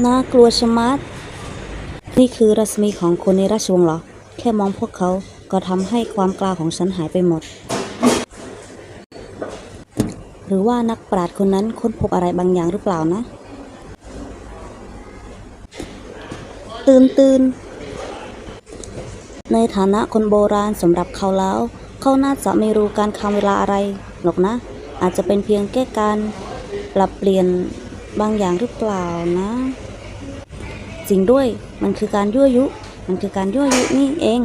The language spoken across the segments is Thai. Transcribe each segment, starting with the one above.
น่ากลัวชะมัด นี่คือรัศมีของคนในราชวงศ์เหรอ แค่มองพวกเขาก็ทำให้ความกล้าของฉันหายไปหมด หรือว่านักปราชญ์คนนั้นค้นพบอะไรบางอย่างหรือเปล่านะ ตื่นตื่นในฐานะคนโบราณสำหรับเขาแล้ว เขาน่าจะไม่รู้การคำเวลาอะไรหรอกนะ อาจจะเป็นเพียงแค่การปรับเปลี่ยน บางอย่างหรือเปล่านะ จริงด้วยมันคือการยั่วยุ มันคือการยั่วยุนี่เอง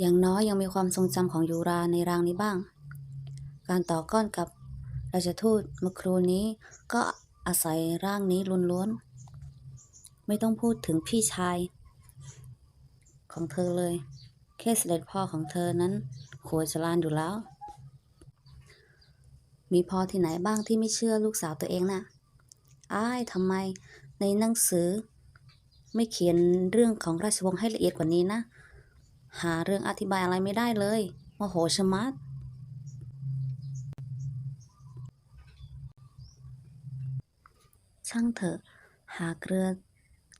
อย่างน้อยยังมีความทรงจำของยูราในรางนี้บ้าง การต่อก้อนกับราชทูตเมื่อครูนี้ก็อาศัยร่างนี้ล้วนๆ ไม่ต้องพูดถึงพี่ชาย ของเธอเลย แค่เสด็จพ่อของเธอนั้นขัวจรานอยู่แล้ว มีพ่อที่ไหนบ้างที่ไม่เชื่อลูกสาวตัวเองน่ะอ้ายทำไมในหนังสือ ไม่เขียนเรื่องของราชวงศ์ให้ละเอียดกว่านี้นะ หาเรื่องอธิบายอะไรไม่ได้เลยโมโหชะมัดช่างเถอะ หากเรือ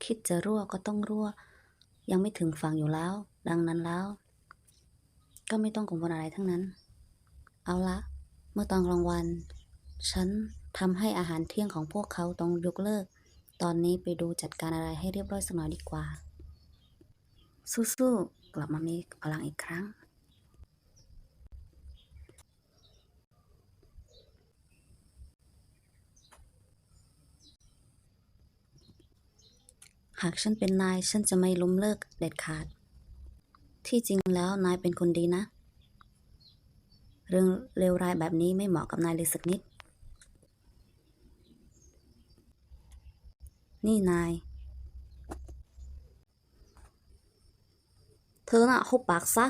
คิดจะรั่วก็ต้องรั่ว ยังไม่ถึงฝั่งอยู่แล้ว ดังนั้นแล้ว ก็ไม่ต้องกังวลอะไรทั้งนั้น เอาละ มื่อตอนกลางวัน ฉันทำให้อาหารเที่ยงของพวกเขาต้องยกเลิก ตอนนี้ไปดูจัดการอะไรให้เรียบร้อยสักหน่อยดีกว่า สู้ๆ กลับมามีพลังอีกครั้ง หากฉันเป็นนาย ฉันจะไม่ล้มเลิกเด็ดขาด ที่จริงแล้วนายเป็นคนดีนะ เรื่องเลวร้ายแบบนี้ไม่เหมาะกับนายเลยสักนิด นี่นาย เธอน่ะหุบปากซะ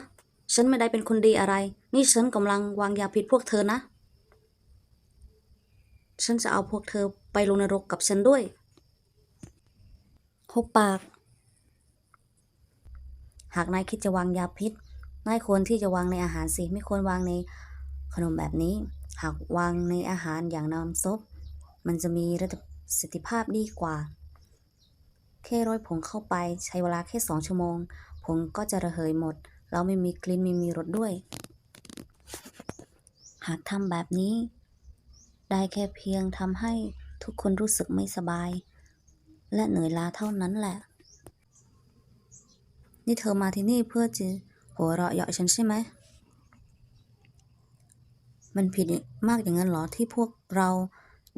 ฉันไม่ได้เป็นคนดีอะไร นี่ฉันกำลังวางยาพิษพวกเธอนะ ฉันจะเอาพวกเธอไปลงนรกกับฉันด้วยหุบปาก หากนายคิดจะวางยาพิษนายควรที่จะวางในอาหารสิ ไม่ควรวางใน ขนมแบบนี้ หากวางในอาหารอย่างน้ำซุปมันจะมีระดับประสิทธิภาพดีกว่า แค่ร้อยผงเข้าไปใช้เวลาแค่สองชั่วโมง ผงก็จะระเหยหมด แล้วไม่มีกลิ่นไม่มีรสด้วย หากทำแบบนี้ ได้แค่เพียงทำให้ทุกคนรู้สึกไม่สบาย และเหนื่อยล้าเท่านั้นแหละ นี่เธอมาที่นี่เพื่อจะหัวเราะเยาะฉันใช่ไหม มันผิดมากอย่างนั้นเหรอที่พวกเรา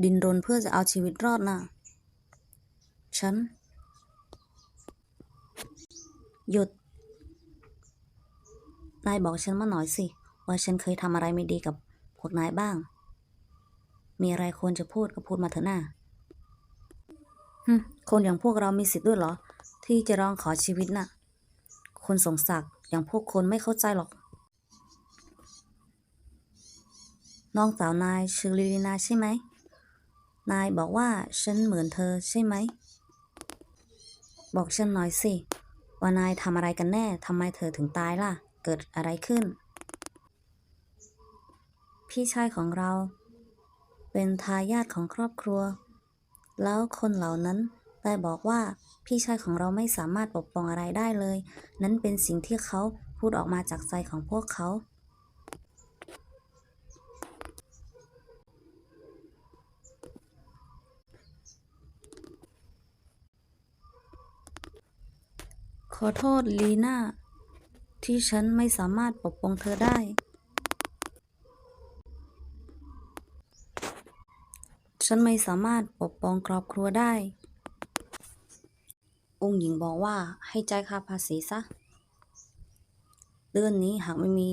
ดินรนเพื่อจะเอาชีวิตรอดน่ะ ฉัน หยุด นายบอกฉันมาหน่อยสิ ว่าฉันเคยทำอะไรไม่ดีกับพวกนายบ้าง มีอะไรควรจะพูดก็พูดมาเถอะน่าคนอย่างพวกเรามีสิทธิ์ด้วยเหรอ ที่จะร้องขอชีวิตน่ะ คนสงศักอย่างพวกคนไม่เข้าใจหรอก น้องสาวนายชื่อลิลินาใช่ไหม นายบอกว่าฉันเหมือนเธอใช่ไหม บอกฉันหน่อยสิ ว่านายทำอะไรกันแน่ทำไมเธอถึงตายล่ะ เกิดอะไรขึ้น พี่ชายของเรา เป็นทายาทของครอบครัว แล้วคนเหล่านั้นได้บอกว่าพี่ชายของเราไม่สามารถปกป้องอะไรได้เลย นั้นเป็นสิ่งที่เขาพูดออกมาจากใจของพวกเขา ข อโทษลีน่า ที่ฉันไม่สามารถปกป้องเธอได้ ฉันไม่สามารถปกป้องครอบครัวได้ องค์หญิงบอกว่าให้จ่ายค่าภาษีซะ เดือนนี้หากไม่มี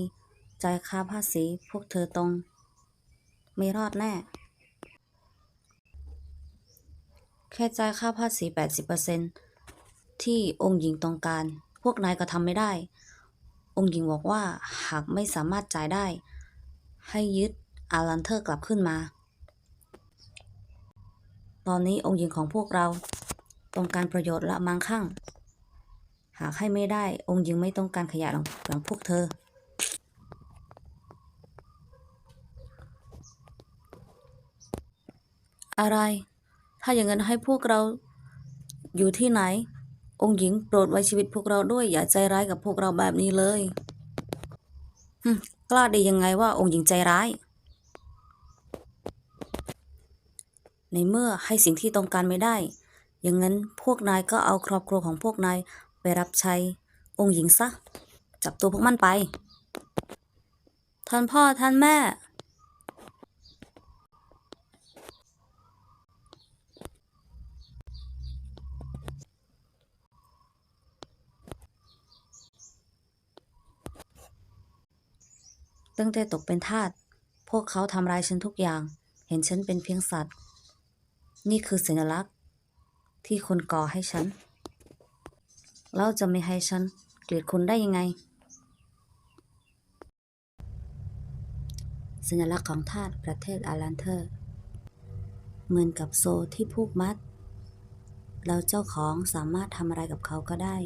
จ่ายค่าภาษีพวกเธอต้องไม่รอดแน่ แค่จ่ายค่าภาษี 80% ที่องค์หญิงต้องการ พวกนายก็ทำไม่ได้ องค์หญิงบอกว่าหากไม่สามารถจ่ายได้ ให้ยึดอารันเทอร์กลับขึ้นมา ตอนนี้องค์หญิงของพวกเราต้องการประโยชน์ละมังคั่ง หากให้ไม่ได้ องค์หญิงไม่ต้องการขยะของพวกเธอ อะไร ถ้าอย่างนั้นให้พวกเราอยู่ที่ไหน องค์หญิงโปรดไว้ชีวิตพวกเราด้วยอย่าใจร้ายกับพวกเราแบบนี้เลยกล้าได้ยังไงว่าองค์หญิงใจร้าย ในเมื่อให้สิ่งที่ต้องการไม่ได้ อย่างนั้นพวกนายก็เอาครอบครัวของพวกนายไปรับใช้องค์หญิงซะ จับตัวพวกมันไป ท่านพ่อท่านแม่ ตั้งแต่ตกเป็นทาสพวกเขาทำร้ายฉันทุกอย่าง เห็นฉันเป็นเพียงสัตว์ นี่คือสัญลักษณ์ ที่คนก่อให้ฉัน แล้วจะไม่ให้ฉันเกลียดคุณได้ยังไง สัญลักษณ์ของทาสประเทศอารันเทอร์ เหมือนกับโซที่ผูกมัด แล้วเจ้าของสามารถทำอะไรกับเขาก็ได้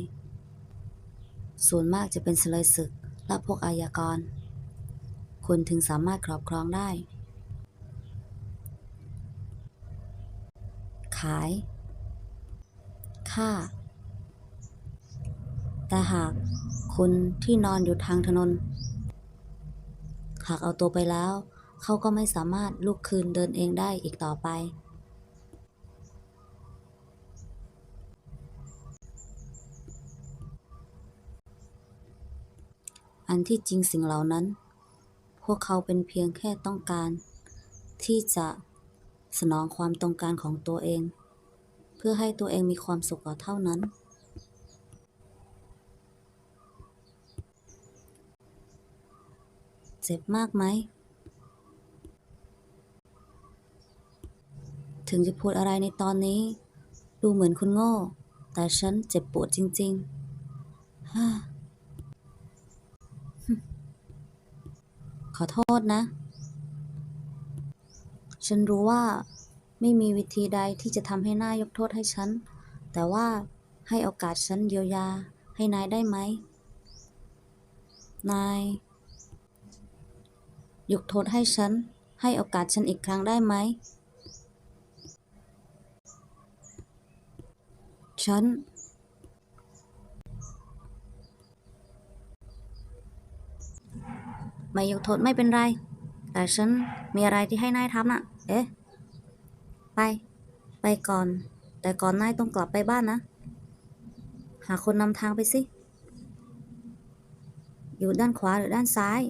ส่วนมากจะเป็นเสลยศึกและพวกอายากร คุณถึงสามารถครอบครองได้ ขาย ค่า แต่หากคุณที่นอนอยู่ทางถนน หากเอาตัวไปแล้ว เขาก็ไม่สามารถลุกคืนเดินเองได้อีกต่อไป อันที่จริงสิ่งเหล่านั้น วกเขาเป็นเพียงแค่ต้องการ ที่จะสนองความต้องการของตัวเอง เพื่อให้ตัวเองมีความสุขเท่านั้น เจ็บมากไหม ถึงจะพูดอะไรในตอนนี้ ดูเหมือนคุณโง่ แต่ฉันเจ็บปวดจริงๆฮ่า อโทษนะ ฉันรู้ว่าไม่มีวิธีใดที่จะทำให้นายยกโทษให้ฉัน แต่ว่าให้โอกาสฉันเยียวยาให้นายได้ไหม นาย ยกโทษให้ฉัน ให้โอกาสฉันอีกครั้งได้ไหม ฉัน ไม่ยกโทษไม่เป็นไร แต่ฉันมีอะไรที่ให้นายทำน่ะ เอ๊ะ ไป ไปก่อน แต่ก่อนนายต้องกลับไปบ้านนะ หาคนนำทางไปสิ อยู่ด้านขวาหรือด้านซ้าย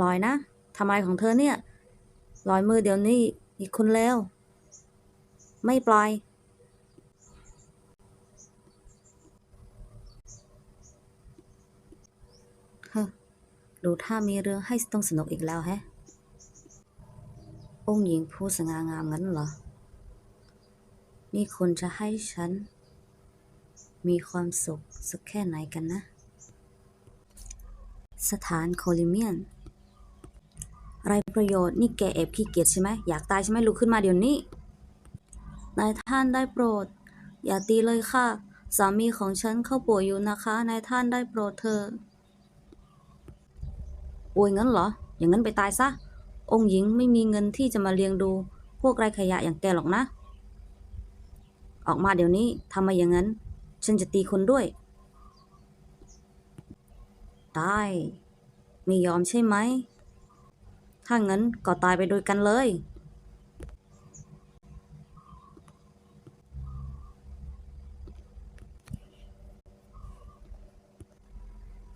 ลอยนะทำไรของเธอเนี่ยลอยมือเดี๋ยวนี้อีกคนเลวไม่ปล่อย เฮ้อ ดูถ้ามีเรื่องให้ต้องสนุกอีกแล้วแฮะ องค์หญิงผู้สง่างามงั้นเหรอ นี่คุณจะให้ฉัน มีความสุขสักแค่ไหนกันนะ สถานโคลิเมียน ไรประโยชน์นี่แกแอบขี้เกียจใช่ไหม อยากตายใช่ไหมลุกขึ้นมาเดี๋ยวนี้ นายท่านได้โปรด อย่าตีเลยค่ะ สามีของฉันเข้าป่วยอยู่นะคะ นายท่านได้โปรดเธอะป่วยงั้นเหรอ อย่างนั้นไปตายซะ องค์หญิงไม่มีเงินที่จะมาเลี้ยงดู พวกไร้ขยะอย่างแกหรอกนะ ออกมาเดี๋ยวนี้ทำไมอย่างนั้น ฉันจะตีคนด้วย ตาย ไม่ยอมใช่ไหม ถ้างั้นก็ตายไปโดยกันเลย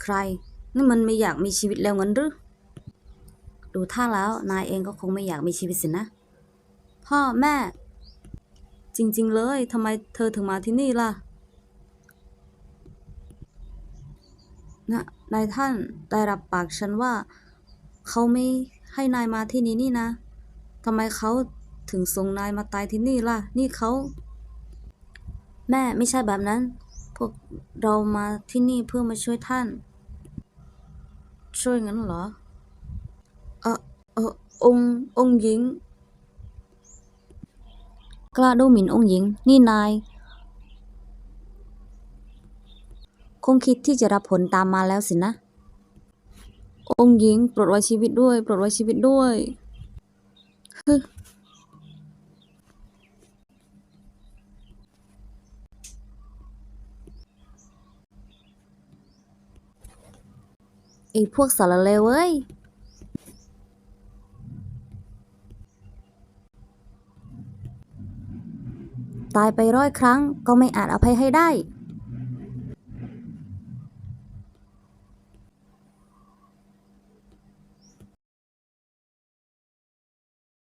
ใคร นี่มันไม่อยากมีชีวิตแล้วงั้นหรือ ดูท่าแล้วนายเองก็คงไม่อยากมีชีวิตสินะ พ่อแม่ จริง ๆ เลยทำไมเธอถึงมาที่นี่ล่ะนะนายท่านได้รับปากฉันว่า เขาไม่ให้นายมาที่นี่นี่นะทำไมเขาถึงส่งนายมาตายที่นี่ล่ะ นี่เขา แม่ไม่ใช่แบบนั้น พวกเรามาที่นี่เพื่อมาช่วยท่าน ช่วยงั้นเหรอ เออเออองค์องค์หญิง กล้าดูหมิ่นองค์หญิง นี่นาย คงคิดที่จะรับผลตามมาแล้วสินะ องค์หญิง โปรดไว้ชีวิตด้วย โปรดไว้ชีวิตด้วยฮึ อ้พวกสารเลวเว้ย ตายไปร้อยครั้งก็ไม่อาจอภัยให้ได้